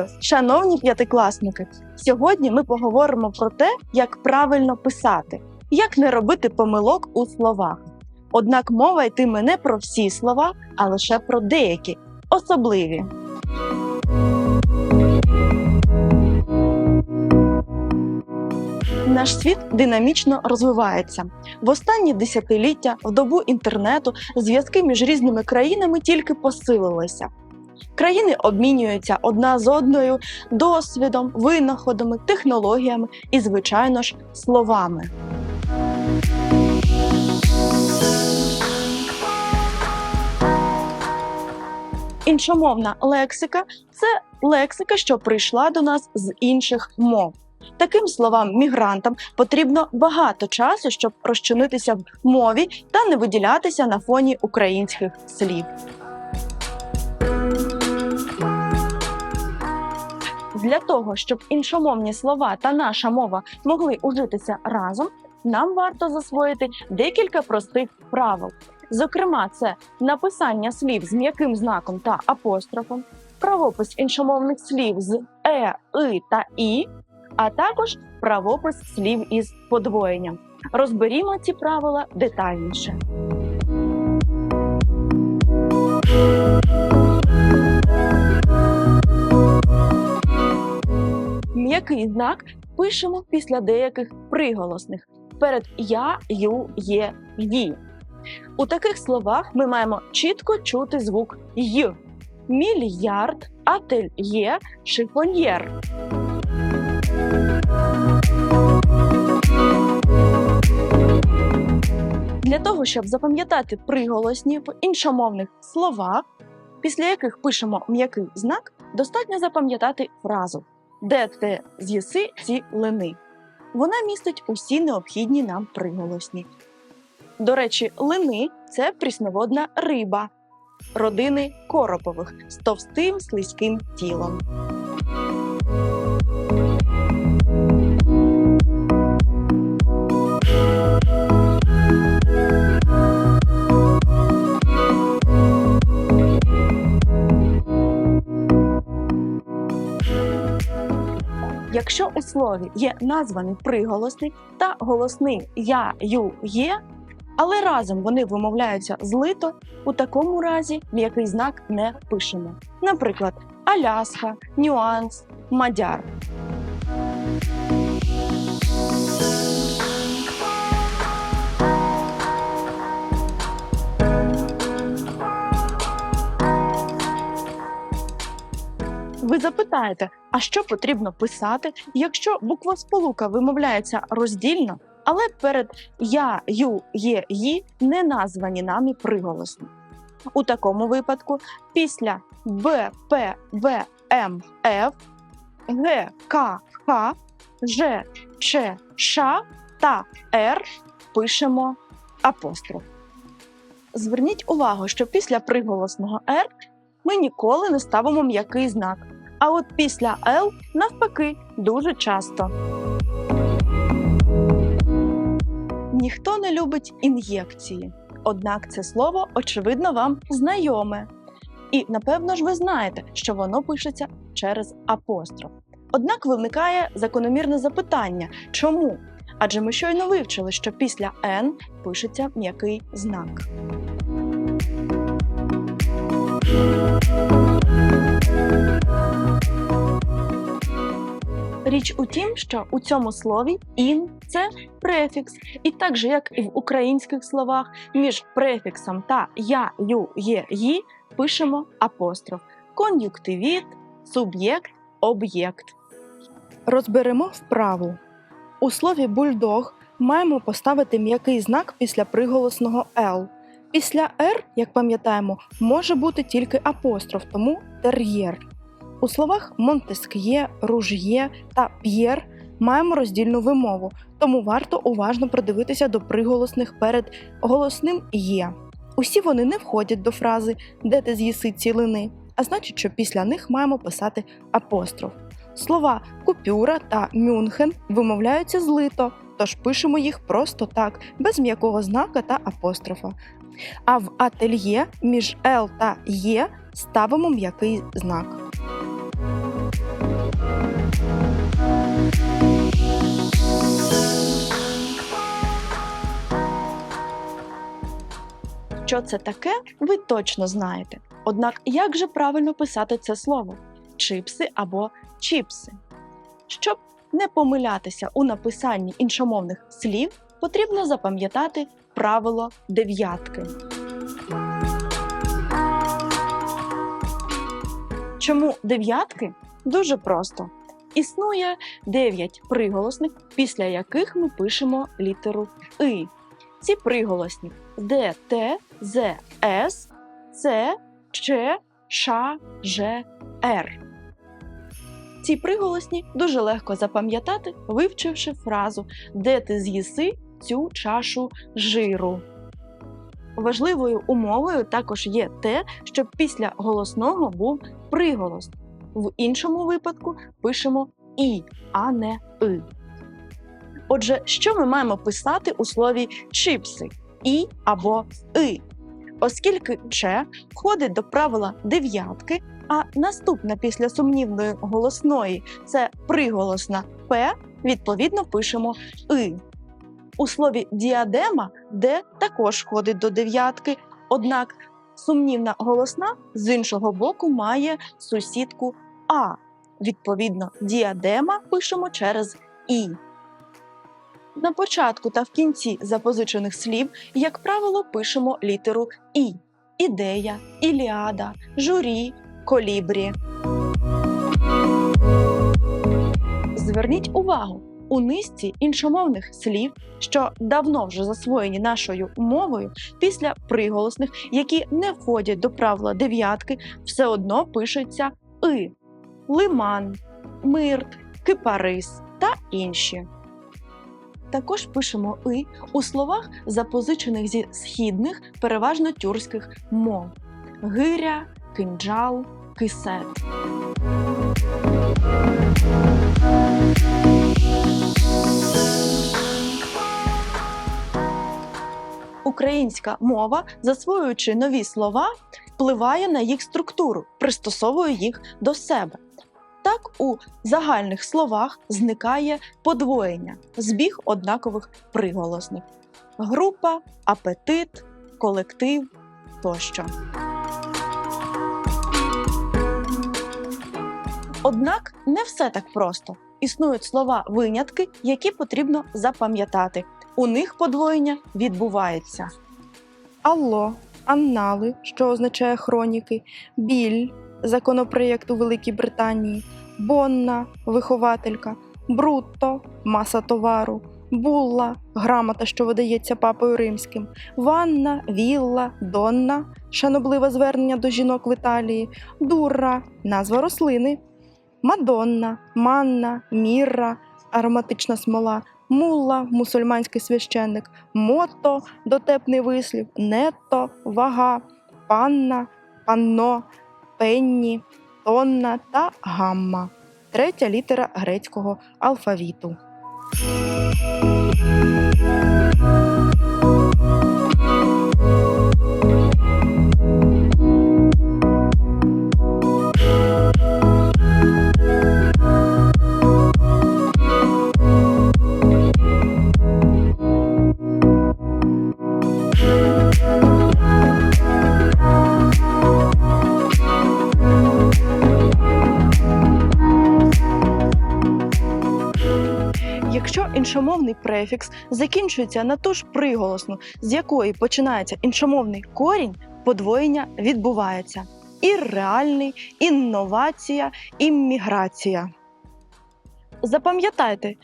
Вітаю, шановні п'ятикласники! Сьогодні ми поговоримо про те, як правильно писати, як не робити помилок у словах. Однак мова йтиме не про всі слова, а лише про деякі, особливі. Наш світ динамічно розвивається. В останні десятиліття, в добу інтернету, зв'язки між різними країнами тільки посилилися. Країни обмінюються одна з одною досвідом, винаходами, технологіями і, звичайно ж, словами. Іншомовна лексика це лексика, що прийшла до нас з інших мов. Таким словам мігрантам потрібно багато часу, щоб розчинитися в мові та не виділятися на фоні українських слів. Для того, щоб іншомовні слова та наша мова могли ужитися разом, нам варто засвоїти декілька простих правил. Зокрема, це написання слів з м'яким знаком та апострофом, правопис іншомовних слів з е, и та і, а також правопис слів із подвоєнням. Розберімо ці правила детальніше. М'який знак пишемо після деяких приголосних перед я, ю, є, ї. У таких словах ми маємо чітко чути звук й. Мільярд, ательє, шифоньєр. Для того, щоб запам'ятати приголосні в іншомовних словах, після яких пишемо м'який знак, достатньо запам'ятати фразу Де ти з'їси ці лини. Вона містить усі необхідні нам приголосні. До речі, лини це прісноводна риба родини коропових з товстим слизьким тілом. Якщо у слові є названий приголосний та голосний я, ю, є, але разом вони вимовляються злито, у такому разі м'який знак не пишемо. Наприклад, Аляска, нюанс, мадяр. Ви запитаєте, а що потрібно писати, якщо буквосполука вимовляється роздільно, але перед я, ю, є, ї не названі нами приголосні. У такому випадку після Б, П, В, М, Ф, Г, К, Х, Ж, Ч, Ш та Р пишемо апостроф. Зверніть увагу, що після приголосного Р ми ніколи не ставимо м'який знак. А от після Л навпаки дуже часто. Ніхто не любить ін'єкції. Однак це слово, очевидно, вам знайоме. І напевно ж ви знаєте, що воно пишеться через апостроф. Однак виникає закономірне запитання чому? Адже ми щойно вивчили, що після Н пишеться м'який знак. Річ у тім, що у цьому слові ін це префікс, і так же, як і в українських словах, між префіксом та я, ю, є, ї пишемо апостроф, кон'юктивіт, суб'єкт, об'єкт. Розберемо вправу. У слові бульдог маємо поставити м'який знак після приголосного Л. Після Р, як пам'ятаємо, може бути тільки апостроф, тому тер'єр. У словах Монтеск'є, Руж'є та П'єр маємо роздільну вимову, тому варто уважно придивитися до приголосних перед голосним є. Усі вони не входять до фрази де ти з'їси цілини, а значить, що після них маємо писати апостроф. Слова купюра та мюнхен вимовляються злито, тож пишемо їх просто так, без м'якого знака та апострофа. А в ательє між Л та Є ставимо м'який знак. Що це таке, ви точно знаєте. Однак, як же правильно писати це слово? Чипси або чіпси? Щоб не помилятися у написанні іншомовних слів, потрібно запам'ятати правило дев'ятки. Чому дев'ятки? Дуже просто. Існує 9 приголосних, після яких ми пишемо літеру И. Ці приголосні Д, Т, З, С, С, Ч, Ш, Ж, Р. Ці приголосні дуже легко запам'ятати, вивчивши фразу Де ти з'їси цю чашу жиру. Важливою умовою також є те, щоб після голосного був приголос. В іншому випадку пишемо І, а не И. Отже, що ми маємо писати у слові чипси І або И? Оскільки Ч входить до правила дев'ятки, а наступна після сумнівної голосної це приголосна П, відповідно пишемо И. У слові діадема Д також входить до дев'ятки, однак сумнівна голосна з іншого боку має сусідку А. Відповідно, діадема пишемо через І. На початку та в кінці запозичених слів, як правило, пишемо літеру І. Ідея, іліада, журі, колібрі. Зверніть увагу, у низці іншомовних слів, що давно вже засвоєні нашою мовою, після приголосних, які не входять до правила дев'ятки, все одно пишеться и, лиман, мирт, кипарис та інші. Також пишемо и у словах, запозичених зі східних, переважно тюркських мов: гиря, кинджал, кисет. Українська мова, засвоюючи нові слова, впливає на їх структуру, пристосовує їх до себе. Так, у загальних словах зникає подвоєння, збіг однакових приголосних: група, апетит, колектив тощо. Однак не все так просто. Існують слова винятки, які потрібно запам'ятати. У них подвоєння відбувається. Алло, аннали, що означає хроніки, біль, законопроєкт у Великій Британії, бонна, вихователька, брутто, маса товару, булла, грамота, що видається папою римським, ванна, вілла, донна, шанобливе звернення до жінок в Італії, дурра, назва рослини, мадонна, манна, мірра, ароматична смола, мулла, мусульманський священник, мото, дотепний вислів, нетто, вага, панна, панно, пенні, тонна та гамма. Третя літера грецького алфавіту. Іншомовний префікс закінчується на ту ж приголосну, з якої починається іншомовний корінь, подвоєння відбувається. Ірреальний, інновація, імміграція. Запам'ятайте,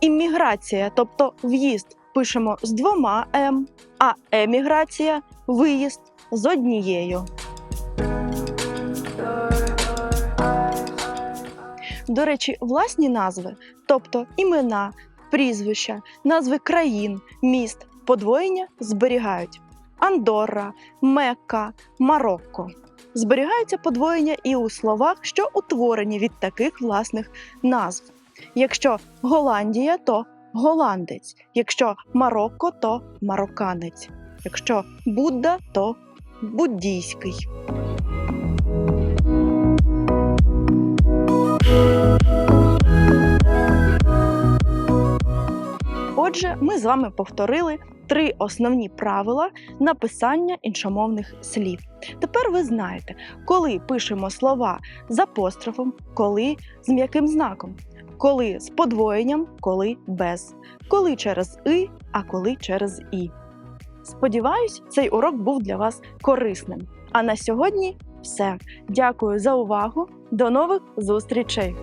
імміграція, тобто в'їзд, пишемо з двома М, а еміграція виїзд з однією. До речі, власні назви, тобто імена, прізвища, назви країн, міст, подвоєння зберігають. Андорра, Мекка, Марокко. Зберігаються подвоєння і у словах, що утворені від таких власних назв. Якщо Голландія, то голландець, якщо Марокко, то марокканець, якщо Будда, то буддійський. Отже, ми з вами повторили три основні правила написання іншомовних слів. Тепер ви знаєте, коли пишемо слова з апострофом, коли з м'яким знаком, коли з подвоєнням, коли без, коли через и, а коли через і. Сподіваюсь, цей урок був для вас корисним. А на сьогодні все. Дякую за увагу. До нових зустрічей!